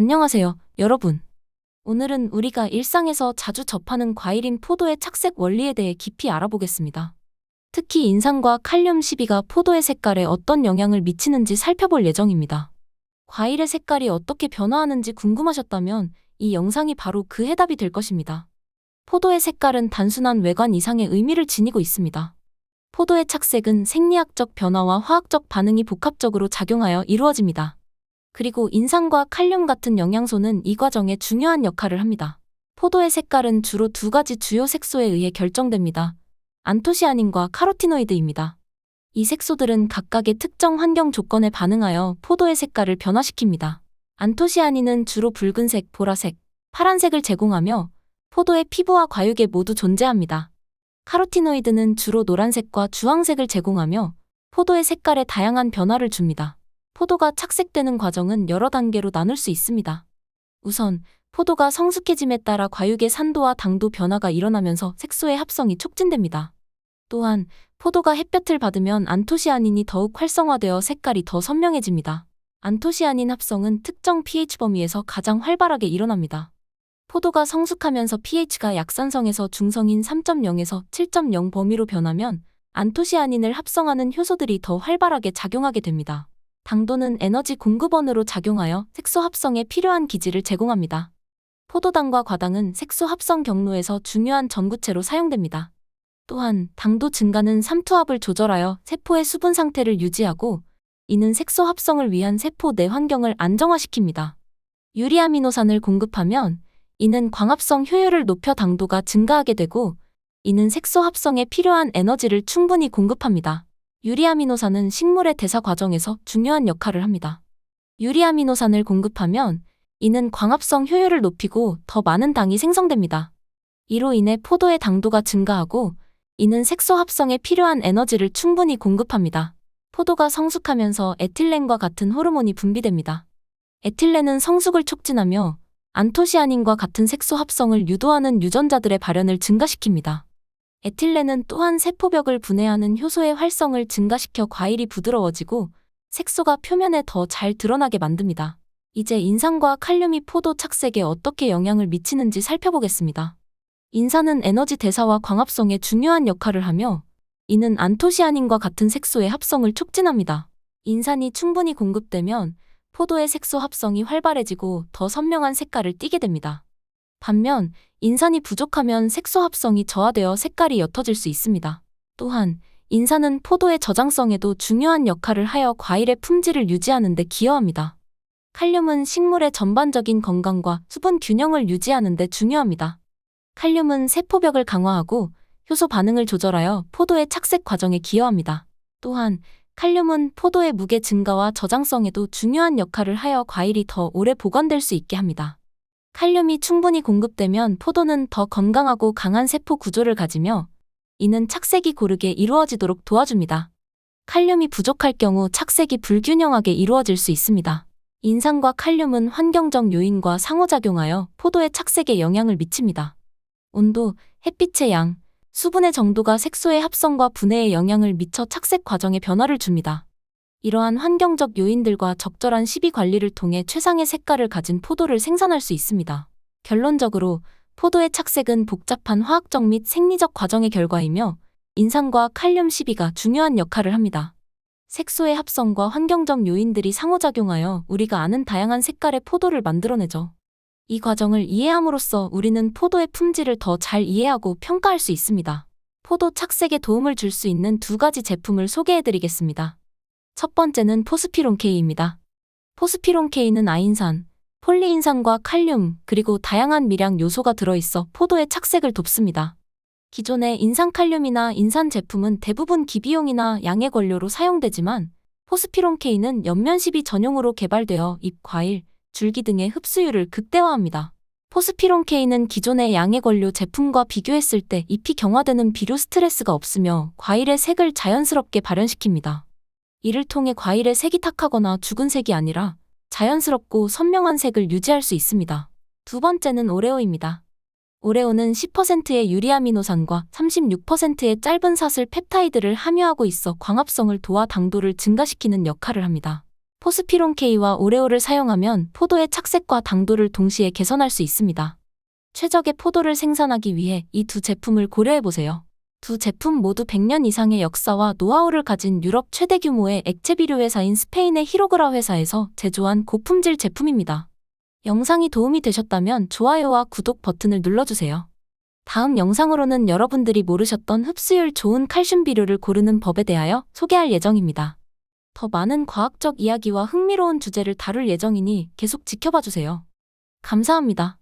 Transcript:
안녕하세요, 여러분. 오늘은 우리가 일상에서 자주 접하는 과일인 포도의 착색 원리에 대해 깊이 알아보겠습니다. 특히 인산과 칼륨 12가 포도의 색깔에 어떤 영향을 미치는지 살펴볼 예정입니다. 과일의 색깔이 어떻게 변화하는지 궁금하셨다면 이 영상이 바로 그 해답이 될 것입니다. 포도의 색깔은 단순한 외관 이상의 의미를 지니고 있습니다. 포도의 착색은 생리학적 변화와 화학적 반응이 복합적으로 작용하여 이루어집니다. 그리고 인산과 칼륨 같은 영양소는 이 과정에 중요한 역할을 합니다. 포도의 색깔은 주로 두 가지 주요 색소에 의해 결정됩니다. 안토시아닌과 카로티노이드입니다. 이 색소들은 각각의 특정 환경 조건에 반응하여 포도의 색깔을 변화시킵니다. 안토시아닌은 주로 붉은색, 보라색, 파란색을 제공하며 포도의 피부와 과육에 모두 존재합니다. 카로티노이드는 주로 노란색과 주황색을 제공하며 포도의 색깔에 다양한 변화를 줍니다. 포도가 착색되는 과정은 여러 단계로 나눌 수 있습니다. 우선 포도가 성숙해짐에 따라 과육의 산도와 당도 변화가 일어나면서 색소의 합성이 촉진됩니다. 또한 포도가 햇볕을 받으면 안토시아닌이 더욱 활성화되어 색깔이 더 선명해집니다. 안토시아닌 합성은 특정 pH 범위에서 가장 활발하게 일어납니다. 포도가 성숙하면서 pH가 약산성에서 중성인 3.0에서 7.0 범위로 변하면 안토시아닌을 합성하는 효소들이 더 활발하게 작용하게 됩니다. 당도는 에너지 공급원으로 작용하여 색소 합성에 필요한 기질을 제공합니다. 포도당과 과당은 색소 합성 경로에서 중요한 전구체로 사용됩니다. 또한 당도 증가는 삼투압을 조절하여 세포의 수분 상태를 유지하고 이는 색소 합성을 위한 세포 내 환경을 안정화시킵니다. 유리아미노산을 공급하면 이는 광합성 효율을 높여 당도가 증가하게 되고 이는 색소 합성에 필요한 에너지를 충분히 공급합니다. 유리아미노산은 식물의 대사 과정에서 중요한 역할을 합니다. 유리아미노산을 공급하면 이는 광합성 효율을 높이고 더 많은 당이 생성됩니다. 이로 인해 포도의 당도가 증가하고 이는 색소 합성에 필요한 에너지를 충분히 공급합니다. 포도가 성숙하면서 에틸렌과 같은 호르몬이 분비됩니다. 에틸렌은 성숙을 촉진하며 안토시아닌과 같은 색소 합성을 유도하는 유전자들의 발현을 증가시킵니다. 에틸렌은 또한 세포벽을 분해하는 효소의 활성을 증가시켜 과일이 부드러워지고 색소가 표면에 더 잘 드러나게 만듭니다. 이제 인산과 칼륨이 포도 착색에 어떻게 영향을 미치는지 살펴보겠습니다. 인산은 에너지 대사와 광합성에 중요한 역할을 하며 이는 안토시아닌과 같은 색소의 합성을 촉진합니다. 인산이 충분히 공급되면 포도의 색소 합성이 활발해지고 더 선명한 색깔을 띠게 됩니다. 반면 인산이 부족하면 색소 합성이 저하되어 색깔이 옅어질 수 있습니다. 또한 인산은 포도의 저장성에도 중요한 역할을 하여 과일의 품질을 유지하는 데 기여합니다. 칼륨은 식물의 전반적인 건강과 수분 균형을 유지하는 데 중요합니다. 칼륨은 세포벽을 강화하고 효소 반응을 조절하여 포도의 착색 과정에 기여합니다. 또한 칼륨은 포도의 무게 증가와 저장성에도 중요한 역할을 하여 과일이 더 오래 보관될 수 있게 합니다. 칼륨이 충분히 공급되면 포도는 더 건강하고 강한 세포 구조를 가지며 이는 착색이 고르게 이루어지도록 도와줍니다. 칼륨이 부족할 경우 착색이 불균형하게 이루어질 수 있습니다. 인산과 칼륨은 환경적 요인과 상호작용하여 포도의 착색에 영향을 미칩니다. 온도, 햇빛의 양, 수분의 정도가 색소의 합성과 분해에 영향을 미쳐 착색 과정에 변화를 줍니다. 이러한 환경적 요인들과 적절한 시비 관리를 통해 최상의 색깔을 가진 포도를 생산할 수 있습니다. 결론적으로 포도의 착색은 복잡한 화학적 및 생리적 과정의 결과이며 인산과 칼륨 시비가 중요한 역할을 합니다. 색소의 합성과 환경적 요인들이 상호작용하여 우리가 아는 다양한 색깔의 포도를 만들어내죠. 이 과정을 이해함으로써 우리는 포도의 품질을 더 잘 이해하고 평가할 수 있습니다. 포도 착색에 도움을 줄 수 있는 두 가지 제품을 소개해 드리겠습니다. 첫 번째는 포스피론 K입니다. 포스피론 K는 아인산, 폴리인산과 칼륨, 그리고 다양한 미량 요소가 들어있어 포도의 착색을 돕습니다. 기존의 인산칼륨이나 인산 제품은 대부분 기비용이나 양의 권료로 사용되지만 포스피론 K는 옆면 시비 전용으로 개발되어 잎, 과일, 줄기 등의 흡수율을 극대화합니다. 포스피론 K는 기존의 양의 권료 제품과 비교했을 때 잎이 경화되는 비료 스트레스가 없으며 과일의 색을 자연스럽게 발현시킵니다. 이를 통해 과일의 색이 탁하거나 죽은 색이 아니라 자연스럽고 선명한 색을 유지할 수 있습니다. 두 번째는 오레오입니다. 오레오는 10%의 유리아미노산과 36%의 짧은 사슬 펩타이드를 함유하고 있어 광합성을 도와 당도를 증가시키는 역할을 합니다. 포스피론 K와 오레오를 사용하면 포도의 착색과 당도를 동시에 개선할 수 있습니다. 최적의 포도를 생산하기 위해 이 두 제품을 고려해 보세요. 두 제품 모두 100년 이상의 역사와 노하우를 가진 유럽 최대 규모의 액체 비료 회사인 스페인의 히로그라 회사에서 제조한 고품질 제품입니다. 영상이 도움이 되셨다면 좋아요와 구독 버튼을 눌러주세요. 다음 영상으로는 여러분들이 모르셨던 흡수율 좋은 칼슘 비료를 고르는 법에 대하여 소개할 예정입니다. 더 많은 과학적 이야기와 흥미로운 주제를 다룰 예정이니 계속 지켜봐 주세요. 감사합니다.